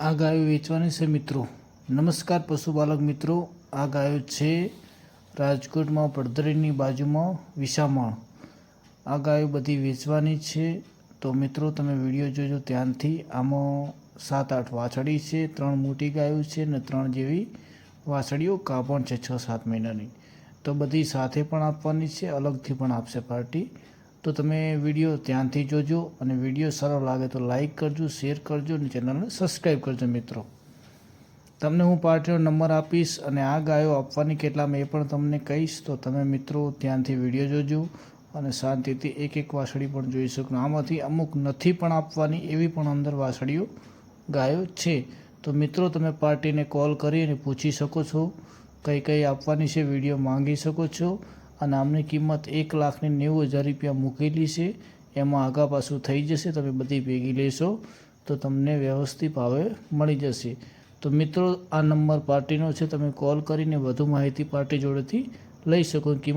આ ગાયો વેચવાની છે મિત્રો. નમસ્કાર પશુપાલક મિત્રો. આ ગાયો છે રાજકોટમાં પડધરીની બાજુમાં વિસામણ આ ગાયો બધી વેચવાની છે. તો મિત્રો, તમે વીડિયો જોજો ધ્યાનથી. આમાં સાત આઠ વાછડી છે, ત્રણ મોટી ગાયો છે ને ત્રણ જેવી વાછડીઓ. કાપણ છે છ સાત મહિનાની. તો બધી સાથે પણ આપવાની છે, અલગથી પણ આપશે પાર્ટી. તો તમે વીડિયો ધ્યાનથી જોજો અને વીડિયો સારો લાગે તો લાઈક કરજો, શેર કરજો અને ચેનલને સબસ્ક્રાઈબ કરજો મિત્રો. તમને હું પાર્ટીનો નંબર આપીશ અને આ ગાયો આપવાની કેટલામાં એ પણ તમને કહીશ. તો તમે મિત્રો ધ્યાનથી વીડિયો જોજો અને શાંતિથી એક એક વાસળી પણ જોઈ શકો. આમાંથી અમુક નથી પણ આપવાની એવી પણ અંદર વાસળીઓ ગાયો છે. તો મિત્રો તમે પાર્ટીને કોલ કરી અને પૂછી શકો છો. કઈ કઈ આપવાની છે વીડિયો માંગી શકો છો. અને આમની કિંમત એક લાખને નેવું હજાર રૂપિયા મૂકેલી છે. એમાં આગા પાછું થઈ જશે. તમે બધી ભેગી લેશો તો તમને વ્યવસ્થિત ભાવે મળી જશે. તો મિત્રો, આ નંબર પાર્ટીનો છે. તમે કોલ કરીને વધુ માહિતી પાર્ટી જોડેથી લઈ શકો.